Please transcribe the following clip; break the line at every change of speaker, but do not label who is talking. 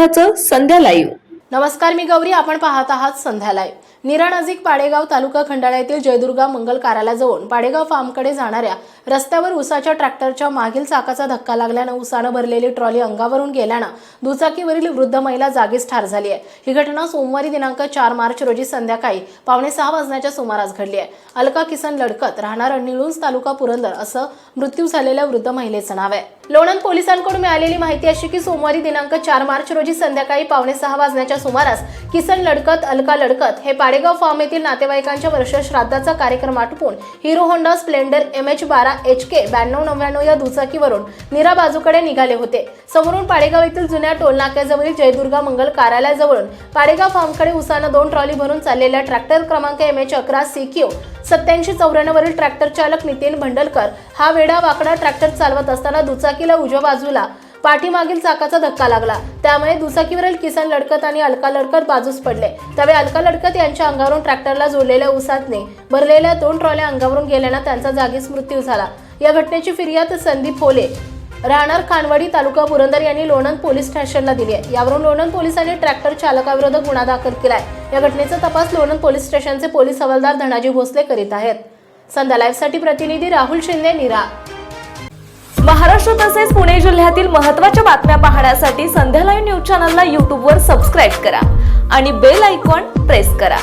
विरोधाचं संध्या live
नमस्कार मी गौरी. आपण पाहत आहात संध्यालाय निरा नजीक पाडेगाव तालुका खंडाळा येथील जयदुर्गा मंगल कार्यालयाजवळ पाडेगाव फार्मकडे जाणाऱ्या रस्त्यावर उसाच्या ट्रॅक्टरच्या मागील चाकाचा धक्का लागल्यानं उसानं भरलेली ट्रॉली अंगावरून गेल्यानं दुचाकीवरील वृद्ध महिला जागीच ठार झाली आहे. ही घटना सोमवारी दिनांक चार मार्च रोजी संध्याकाळी पावणे सहा वाजण्याच्या सुमारास घडली आहे. अलका किसन लडकत राहणार निळूंज तालुका पुरंदर असं मृत्यू झालेल्या वृद्ध महिलेचं नाव आहे. लोणंद पोलिसांकडून मिळालेली माहिती अशी की सोमवारी दिनांक चार मार्च रोजी संध्याकाळी पावणे सहा वाजण्याच्या सुमारास किसन लडकत अलका लडकत हे पाडेगाव फार्म येथील नातेवाईकांच्या वर्ष श्राद्धाचा कार्यक्रम आटपून Hero Honda Splendor M H बारा एच के ब्याण्णव नव्याण्णव या दुचाकीवरून नीरा बाजूकडे निघाले होते. समोरून पाडेगाव येथील जुन्या टोलनाक्याजवळील जयदुर्गा मंगल कार्यालयाजवळून पाडेगाव फार्मकडे उसानं दोन ट्रॉली भरून चाललेल्या ट्रॅक्टर क्रमांक एम एच अकरा सी क्यू सत्याऐंशी चौऱ्याण्णववरील ट्रॅक्टर चालक नितीन भंडलकर हा वेडा वाकडा ट्रॅक्टर चालवत असताना दुचाकीला उजव्या बाजूला पाठीमागील चाकाचा धक्का लागला. त्यामुळे दुचाकीवरील किसन लडकत आणि अलका लडकत बाजूस पडले. त्यावेळी अलका लडकत यांच्या अंगावरून ट्रॅक्टरला जोडलेल्या उसातने भरलेल्या दोन ट्रॉल्या अंगावरून गेल्यानं त्यांचा जागीच मृत्यू झाला. या घटनेची फिर्याद संदीप होले राहणार खानवाडी तालुका पुरंदर यांनी लोणंद पोलीस स्टेशनला दिली आहे. यावरून लोणंद पोलिसांनी ट्रॅक्टर चालकाविरोधात गुन्हा दाखल केलाय. या घटनेचा तपास लोणंद पोलीस स्टेशनचे पोलीस हवालदार धनाजी भोसले करीत आहेत. संध्या लाईव्हसाठी प्रतिनिधी राहुल शिंदे निरा.
महाराष्ट्र तसेच पुणे जिल्ह्यातील महत्त्वाच्या बातम्या पाहण्यासाठी संध्या लाईव्ह न्यूज चॅनलला यूट्यूबवर सबस्क्राईब करा आणि बेल आयकॉन प्रेस करा.